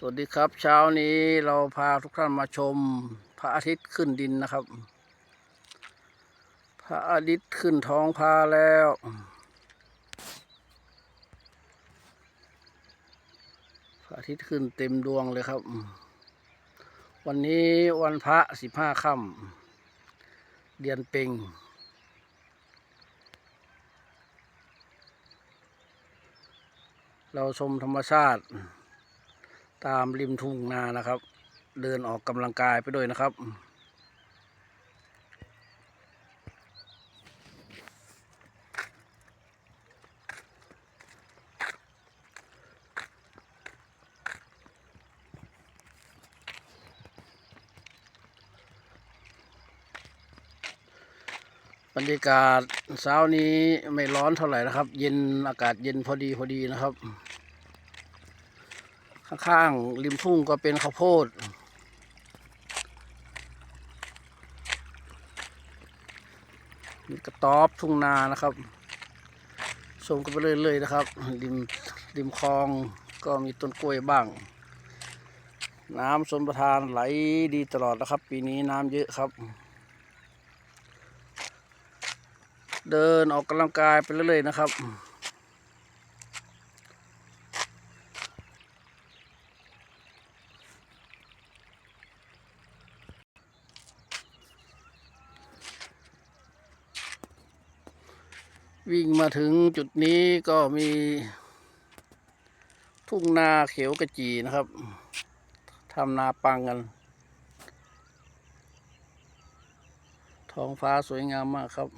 สวัสดีครับเช้านี้เราพาทุกท่านมาชม พระอาทิตย์ขึ้นดินนะครับ พระอาทิตย์ขึ้นท้องฟ้าแล้ว พระอาทิตย์ขึ้นเต็มดวงเลยครับ วันนี้วันพระสิบห้าค่ำเดือนเพ็งเราชมธรรมชาติ ตามริมทุ่งนานะครับ เดินออกกำลังกายไปด้วยนะครับ บรรยากาศเช้านี้ไม่ร้อนเท่าไหร่นะครับ เย็นอากาศเย็นพอดีพอดีนะครับ ข้างๆริมทุ่งก็เป็นข้าวโพด มีกระต๊อบทุ่งนานะครับ ชมกันไปเรื่อยๆนะครับ ริมริมคลองก็มีต้นกล้วยบ้าง น้ำชนประทานไหลดีตลอดนะครับ ปีนี้น้ำเยอะครับ เดินออกกำลังกายไปเรื่อยๆนะครับ วิ่งมาถึงจุดนี้ก็มี ทุ่งนาเขียวกระจีนะครับทำนาปังกัน ท้องฟ้าสวยงามมากครับ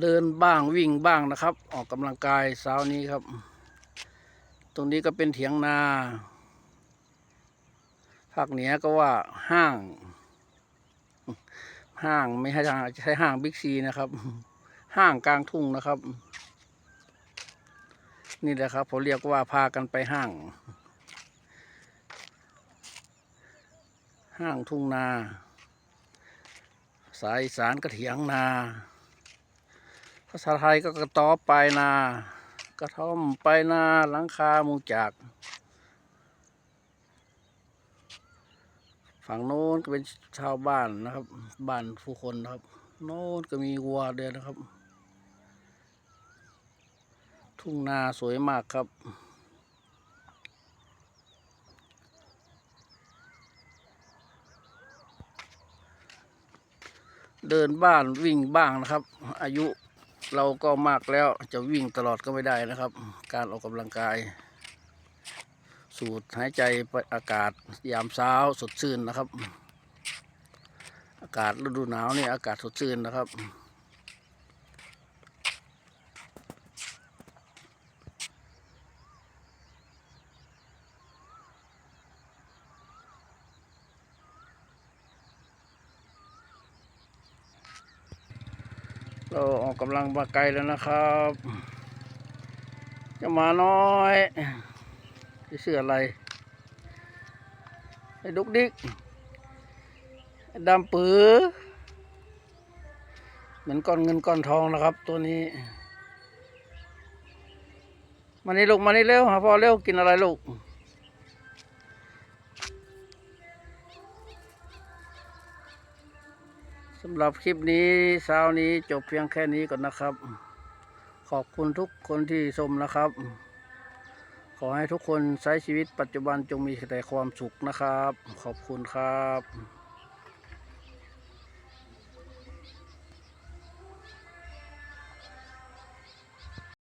เดินบ้างวิ่งบ้างนะครับ ออกกำลังกายเช้านี้ครับ ตรงนี้ก็เป็นเถียงนาภาคเหนือก็ว่าห้าง ห้างไม่ใช่ใช่ห้างบิ๊กซีนะครับ ห้างกลางทุ่งนะครับ นี่แหละครับผมเรียกว่าพากันไปห้าง ห้างทุ่งนา สายสารก็เถียงนา ภาษาไทยก็กระต๊อบไปนา กระท่อมไปนาหลังคามุงจาก ฝั่งโน้นก็เป็นชาวบ้านนะครับ บ้านผู้คนนะครับ โน้นก็มีวัวเดินนะครับ ทุ่งนาสวยมากครับเดินบ้านวิ่งบ้างนะครับ อายุ เราก็มากแล้วจะวิ่งตลอดก็ไม่ได้นะครับ การออกกำลังกาย สูดหายใจไปอากาศยามเช้าสดชื่นนะครับ อากาศฤดูหนาวนี่อากาศสดชื่นนะครับ เราออกกำลังมาไกลแล้วนะครับ จะมาน้อยเสื้ออะไรไอ้ดุกดิกไอดำปือเหมือนก้อนเงินก้อนทองนะครับ ตัวนี้ มานี่ลูกมานี่เร็วหาพ่อเร็วกินอะไรลูก สำหรับคลิปนี้เช้านี้จบเพียงแค่นี้ก่อนนะครับ ขอบคุณทุกคนที่ชมนะครับ ขอให้ทุกคนใช้ชีวิตปัจจุบันจงมีแต่ความสุขนะครับ ขอบคุณครับ